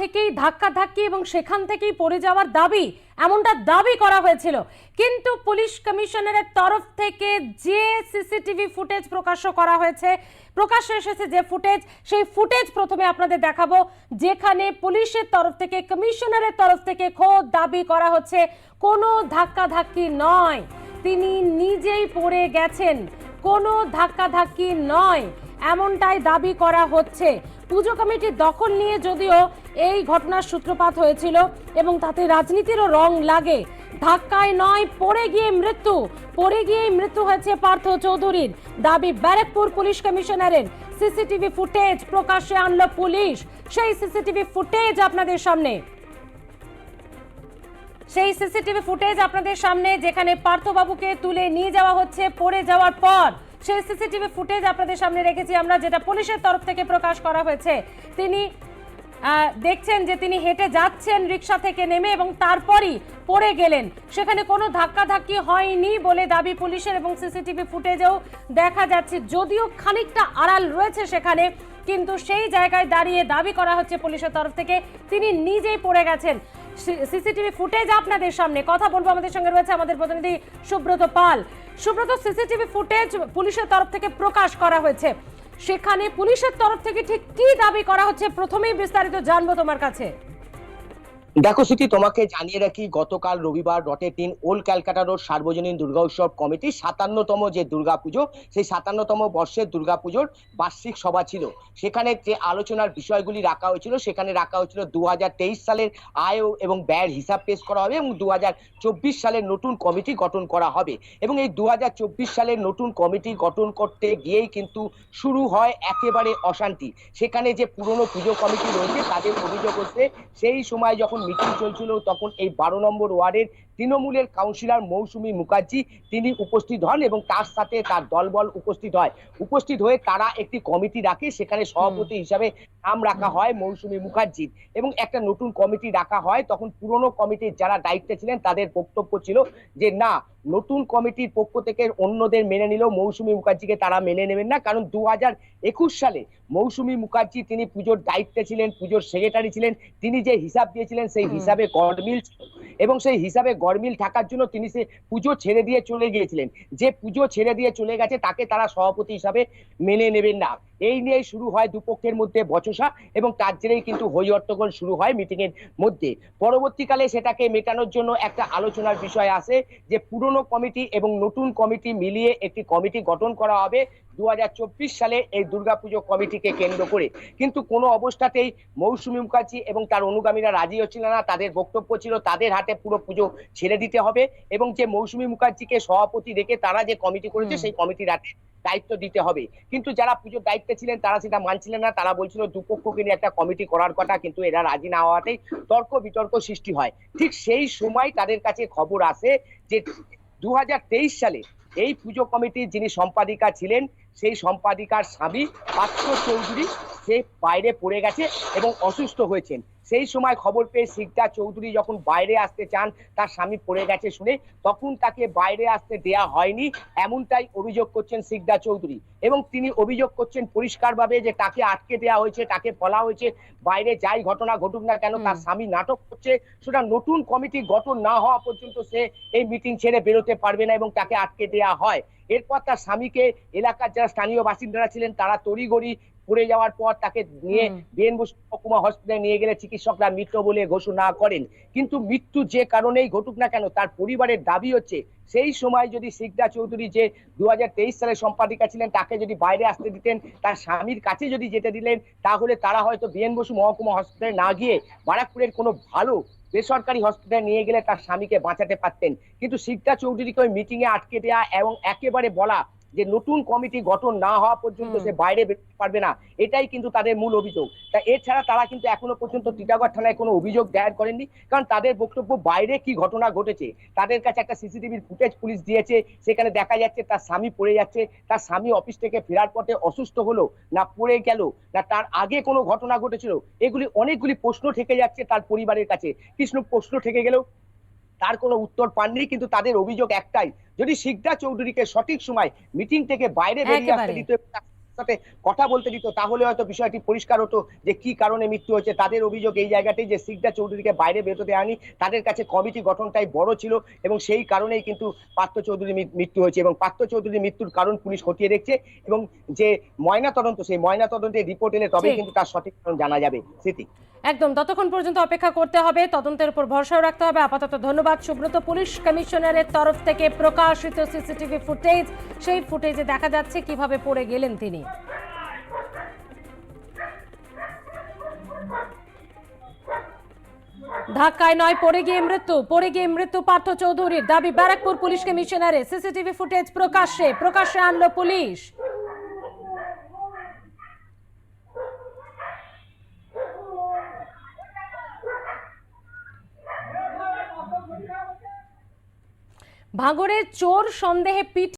থেকেই ধাক্কা ধাক্কি এবং সেখান থেকেই পড়ে যাওয়ার দাবি, এমনটা দাবি করা হয়েছিল। কিন্তু পুলিশ কমিশনারের তরফ থেকে যে সিসিটিভি ফুটেজ প্রকাশ্য করা হয়েছে, প্রকাশ্যে এসেছে যে ফুটেজ, সেই ফুটেজ প্রথমে আপনাদের দেখাবো, যেখানে পুলিশের তরফ থেকে, কমিশনারের তরফ থেকে খোদ দাবি করা হচ্ছে, কোনো ধাক্কা ধাক্কি নয়। তিনি নিজেই পড়ে গেছেন, কোনো ধাক্কা ধাক্কি নয়, এমনটাই দাবি করা হচ্ছে। পুজো কমিটির দখল নিয়ে যদিও এই ঘটনার সূত্রপাত হয়েছিল এবং তাতে রাজনীতিরও রং লাগে। ধাক্কায় নয়, পড়ে গিয়ে মৃত্যু। পড়ে গিয়েই মৃত্যু হয়েছে পার্থ চৌধুরীর। দাবি, ব্যারাকপুর পুলিশ কমিশনারের। সিসিটিভি ফুটেজ প্রকাশ্যে আনলো পুলিশ। সেই সিসিটিভি ফুটেজ আপনাদের সামনে। সেই সিসিটিভি ফুটেজ আপনাদের সামনে যেখানে পার্থবাবুকে তুলে নিয়ে যাওয়া হচ্ছে, পড়ে যাওয়ার পর সেই সিসিটিভি ফুটেজ আপনাদের সামনে রেখেছি আমরা, যেটা পুলিশের তরফ থেকে প্রকাশ করা হয়েছে। তিনি দেখছেন যে তিনি হেঁটে যাচ্ছেন রিক্সা থেকে নেমে এবং তারপরই পড়ে গেলেন। সেখানে কোনো ধাক্কাধাক্কি হয়নি বলে দাবি পুলিশের এবং সিসিটিভি ফুটেজেও দেখা যাচ্ছে। যদিও খানিকটা আড়াল রয়েছে সেখানে, কিন্তু সেই জায়গায় দাঁড়িয়ে দাবি করা হচ্ছে পুলিশের তরফ থেকে। তিনি নিজেই পড়ে গেছেন। সিসিটিভি ফুটেজ আপনাদের সামনে। কথা বলব আমাদের সঙ্গে রয়েছে আমাদের প্রতিনিধি সুব্রত পাল। সুব্রত, সিসিটিভি ফুটেজ পুলিশের তরফ থেকে প্রকাশ করা হয়েছে। সেখানে পুলিশের তরফ থেকে ঠিক কি দাবি করা হচ্ছে, প্রথমেই বিস্তারিত জানব তোমার কাছে। দেখো স্মৃতি তোমাকে জানিয়ে রাখি, গতকাল রবিবার রটে তিন ওল্ড ক্যালকাটা রোড সার্বজনীন দুর্গা উৎসব কমিটি সাতান্নতম যে দুর্গাপুজো, সেই সাতান্নতম বর্ষের দুর্গাপুজোর বার্ষিক সভা ছিল। সেখানে যে আলোচনার বিষয়গুলি রাখা হয়েছিল, সেখানে রাখা হয়েছিল দু হাজার তেইশ সালের আয় এবং ব্যয়ের হিসাব পেশ করা হবে এবং দু হাজার চব্বিশ সালের নতুন কমিটি গঠন করা হবে। এবং এই দু হাজার চব্বিশ সালের নতুন কমিটি গঠন করতে গিয়েই কিন্তু শুরু হয় একেবারে অশান্তি। সেখানে যে পুরনো পুজো কমিটি রয়েছে, তাদের অভিযোগ হচ্ছে, সেই সময় যখন মিটিং চলছিল। তখন এই বারো নম্বর ওয়ার্ডের তৃণমূলের কাউন্সিলর মৌসুমী মুখার্জি তিনি উপস্থিত হন এবং তার সাথে তার দলবল উপস্থিত হয়। উপস্থিত হয়ে তারা একটি কমিটি রাখে সেখানে সভাপতি হিসাবে নাম রাখা হয় মৌসুমী মুখার্জির এবং একটা নতুন কমিটি রাখা হয় তখন পুরনো কমিটির যারা দায়িত্বে ছিলেন তাদের বক্তব্য ছিল যে না নতুন কমিটির পক্ষ থেকে অন্যদের মেনে নিলেও মৌসুমী মুখার্জিকে তারা মেনে নেবেন না। কারণ দু হাজার একুশ সালে মৌসুমী মুখার্জি তিনি পুজোর দায়িত্বে ছিলেন পুজোর সেক্রেটারি ছিলেন তিনি যে হিসাব দিয়েছিলেন সেই হিসাবে গড়মিল ছিল এবং সেই হিসাবে গড়মিল থাকার জন্য তিনি সে পুজো ছেড়ে দিয়ে চলে গিয়েছিলেন। যে পুজো ছেড়ে দিয়ে চলে গেছে, তাকে তারা সভাপতি হিসাবে মেনে নেবেন না। এই নিয়ে শুরু হয় দুপক্ষের মধ্যে বচসা এবং তার জেরেই কিন্তু হই হট্টগোল শুরু হয় মিটিং এর মধ্যে। পরবর্তীকালে সেটাকে মেটানোর জন্য একটা আলোচনার বিষয় আসে যে পুরনো কমিটি এবং নতুন কমিটি মিলিয়ে একটি কমিটি গঠন করা হবে দু হাজার চব্বিশ সালে এই দুর্গাপুজো কমিটিকে কেন্দ্র করে। কিন্তু কোনো অবস্থাতেই মৌসুমী মুখার্জি এবং তার অনুগামীরা রাজি হচ্ছিল না, তাদের বক্তব্য ছিল তাদের হাতে পুরো পুজো ছেড়ে দিতে হবে এবং যে মৌসুমী মুখার্জিকে সভাপতি রেখে তারা যে কমিটি করেছে সেই কমিটির হাতে দায়িত্ব দিতে হবে। কিন্তু যারা পুজোর দায়িত্বে ছিলেন তারা সেটা মানছিলেন না। তারা বলছিল দুপক্ষকে নিয়ে একটা কমিটি করার কথা কিন্তু এরা রাজি না হওয়াতেই তর্ক বিতর্ক সৃষ্টি হয়। ঠিক সেই সময় তাদের কাছে খবর আসে যে দু হাজার তেইশ সালে এই পুজো কমিটির যিনি সম্পাদিকা ছিলেন সেই সম্পাদিকার স্বামী পার্থ চৌধুরী সে বাইরে পড়ে গেছে এবং অসুস্থ হয়েছেন। সেই সময় খবর পেয়ে শিকদা চৌধুরী যখন বাইরে আসতে চান তার স্বামী পড়ে গেছে শুনে তখন তাকে বাইরে আসতে দেয়া হয়নি এমনটাই অভিযোগ করছেন শিকদা চৌধুরী। এবং তিনি অভিযোগ করছেন পরিষ্কারভাবে যে তাকে আটকে দেওয়া হয়েছে তাকে বলা হয়েছে বাইরে যাই ঘটনা ঘটুক না কেন তার স্বামী নাটক করছে সেটা নতুন কমিটি গঠন না হওয়া পর্যন্ত সে এই মিটিং ছেড়ে বেরোতে পারবে না এবং তাকে আটকে দেওয়া হয়। এরপর তার স্বামীকে এলাকার যারা স্থানীয় বাসিন্দারা ছিলেন তারা তড়িঘড়ি পড়ে যাওয়ার পর তাকে নিয়ে হুম। বিএন বসু মহকুমা হসপিটালে নিয়ে গেলে চিকিৎসকরা মৃত বলে ঘোষণা করেন। কিন্তু মৃত্যু যে কারণেই ঘটুক না কেন, তার পরিবারের দাবি হচ্ছে, সেই সময় যদি শিকদা চৌধুরী যে দু সালে সম্পাদিকা ছিলেন, তাকে যদি বাইরে আসতে দিতেন, তার স্বামীর কাছে যদি যেতে দিলেন, তাহলে তারা হয়তো বিএন বসু মহকুমা হসপিটালে না গিয়ে বারাকপুরের কোনো ভালো বেসরকারি হসপিটালে নিয়ে গেলে তার স্বামীকে বাঁচাতে পারতেন। কিন্তু শিকদা চৌধুরীকে ওই মিটিংয়ে আটকে দেওয়া এবং একেবারে বলা যে নতুন কমিটি গঠন না হওয়া পর্যন্ত সে বাইরে বেরোতে পারবে না। এটাই কিন্তু তাদের মূল অভিযোগ। তা এছাড়া তারা কিন্তু এখনও পর্যন্ত টিটাগড় থানায় কোনো অভিযোগ দায়ের করেননি। কারণ তাদের বক্তব্য বাইরে কি ঘটনা ঘটেছে তাদের কাছে একটা সিসিটিভির ফুটেজ পুলিশ দিয়েছে সেখানে দেখা যাচ্ছে তার স্বামী পড়ে যাচ্ছে তার স্বামী অফিস থেকে ফেরার পথে অসুস্থ হলো না পড়ে গেল না তার আগে কোনো ঘটনা ঘটেছিল এগুলি অনেকগুলি প্রশ্ন থেকে যাচ্ছে তার পরিবারের কাছে। কৃষ্ণ প্রশ্ন থেকে গেলেও তার কোনো উত্তর পাননি কিন্তু তাদের অভিযোগ একটাই যদি শিকদা চৌধুরীকে সঠিক সময় মিটিং থেকে বাইরে বেরিয়ে আসতে দিত সাথে কথা বলতে দিত তাহলে হয়তো বিষয়টি পরিষ্কার হতো যে কি কারণে মৃত্যু হয়েছে। তাদের অভিযোগ এই জায়গাতেই যে সিকদা চৌধুরীকে বাইরে বেরোতে দেয়নি তাদের কাছে কমিটি গঠনটাই বড় ছিল এবং সেই কারণেই কিন্তু পার্থ চৌধুরীর মৃ- মৃত্যু হয়েছে এবং পার্থ চৌধুরীর মৃত্যুর কারণ পুলিশ খতিয়ে দেখছে এবং যে ময়না তদন্ত সেই ময়না তদন্তের রিপোর্ট এলে তবেই ঠিক। কিন্তু তার সঠিক কারণ জানা যাবে। স্মৃতি? একদম, ততক্ষণ পর্যন্ত অপেক্ষা করতে হবে, তদন্তের উপর ভরসাও রাখতে হবে। আপাতত ধন্যবাদ, সুব্রত পুলিশ কমিশনারের তরফ থেকে প্রকাশিত সিসিটিভি ফুটেজ। সেই ফুটেজে দেখা যাচ্ছে কীভাবে পড়ে গেলেন তিনি। ধাক্কায় নয়, পড়ে গিয়ে মৃত্যু, পড়ে গিয়ে মৃত্যু পার্থ চৌধুরীর দাবি ব্যারাকপুর পুলিশ কমিশনারে। সিসিটিভি ফুটেজ প্রকাশ্যে প্রকাশ্যে আনলো পুলিশ। ভাঙড়ে চোর সন্দেহে পিঠ